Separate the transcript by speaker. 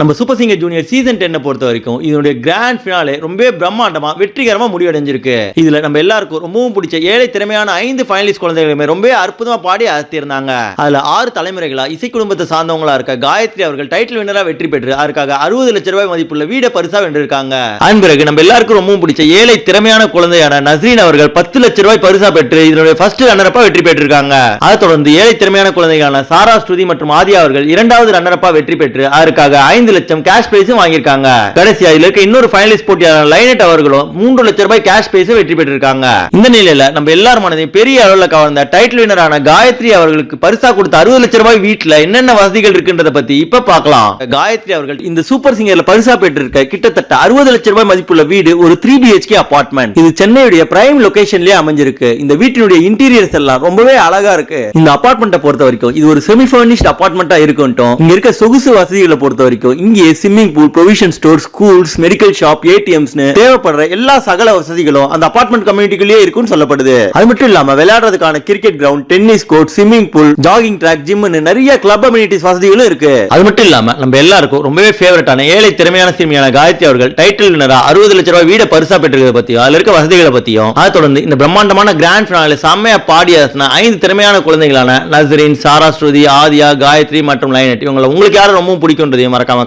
Speaker 1: நம்ம super singer junior season டென்னை பொறுத்த வரைக்கும் இதனுடைய கிராண்ட் ஃபினாலே ரொம்ப பிரம்மாண்டமா வெற்றிகரமா முடிவடைஞ்சிருக்கு. இதுல நம்ம எல்லாருக்கும் ரொம்பவும் பிடிச்ச ஏழை திறமையான ஐந்து ஃபைனலிஸ்ட் குழந்தைகளுமே ரொம்ப அற்புதமா பாடி அசத்தியிருந்தாங்க அதுல ஆறு தலைமுறைகளா இசை குடும்பத்தை சார்ந்தவங்களா இருக்க காயத்ரி அவர்கள் டைட்டில் வினரா வெற்றி பெற்று அதற்காக அறுபது லட்ச ரூபாய் மதிப்புள்ள வீட பரிசா வென்றிருக்காங்க. அதன் பிறகு நம்ம எல்லாருக்கும் ரொம்பவும் பிடிச்ச ஏழை திறமையான குழந்தையான நஸ்ரீன் அவர்கள் பத்து லட்ச ரூபாய் பரிசா பெற்று இதனுடைய ஃபர்ஸ்ட் ரன்னரப்பா வெற்றி பெற்றிருக்காங்க. அதை தொடர்ந்து ஏழை திறமையான குழந்தைகளான சாரா ஸ்ருதி மற்றும் ஆதியா அவர்கள் இரண்டாவது ரன்னரப்பா வெற்றி பெற்று அதற்காக ஐந்து லட்சம் கேஷ் பிரைஸும் வாங்கியிருக்காங்க. கடைசியா இதுல இருக்க இன்னொரு ஃபைனலிஸ்ட் போட்டியாளர் லைனட் அவர்களும் மூன்று லட்சம் ரூபாய் கேஷ் பிரைஸ் வெற்றி பெற்றிருக்காங்க. இந்த நிலையில நம்ம எல்லாரும் மனதையும் பெரிய அளவில் கவர்ந்த டைட்டில் வினரான காயத்ரி அவர்களுக்கு பரிசா கொடுத்த அறுபது லட்சம் ரூபாய் வீட்டுல என்னென்ன வசதிகள் இருக்குன்றத பத்தி இப்ப பார்க்கலாம். காயத்ரி அவர்கள் இந்த சூப்பர் சிங்கர்ல பரிசா பெற்றிருக்க கிட்டத்தட்ட அறுபது லட்சம் ரூபாய் மதிப்புள்ள வீடு ஒரு த்ரீ பிஹெச்கே அபார்ட்மெண்ட் இது சென்னையுடைய பிரைம் லொகேஷன்லயே அமைஞ்சிருக்கு. இந்த வீட்டினுடைய இன்டீரியர்ஸ் எல்லாம் ரொம்பவே அழகா இருக்கு. இந்த அபார்ட்மெண்ட்டை பொறுத்த வரைக்கும் இது ஒரு செமி ஃபர்னிஷ்ட் அபார்ட்மெண்ட்டா இருக்கட்டும் இங்க இருக்க சொகுசு வசதிகளை பொறுத்த வரைக்கும் இங்கே swimming pool provision store schools medical shop ஏடிஎம்ஸ்னு தேவைப்படுற எல்லா சகல வசதிகளும் அந்த அபார்ட்மெண்ட் கம்யூனிட்டிக்குள்ளேயே இருக்கும்னு சொல்லப்படுது. அது மட்டும் இல்லாம விளையாடுறதுக்கான cricket ground tennis court swimming pool jogging track ஜிம்னு நிறைய கிளப் அம்யூனிட்டிஸ் வசதிகளும் இருக்கு. அது மட்டும் இல்லாம நம்ம எல்லாருக்கும் ரொம்பவே ஃபேவரட்டான ஏழை திறமையான சிறுமியான காயத்ரி அவர்கள் டைட்டில் வினரா அறுபது லட்ச ரூபாய் வீட பரிசா பெற்றிருக்கிறத பத்தியும் அதுல இருக்க வசதிகளை பத்தியும் அதை தொடர்ந்து இந்த பிரம்மாண்டமான கிராண்ட் ஃபினால செம்மையா பாடிய ஐந்து திறமையான குழந்தைகளான நசரின் சாரா ஸ்ருதி ஆதியா காயத்ரி மற்றும் லைனட் இவங்களை உங்களுக்கு யாரும் ரொம்ப பிடிக்கும்ன்றதையும் மறக்காம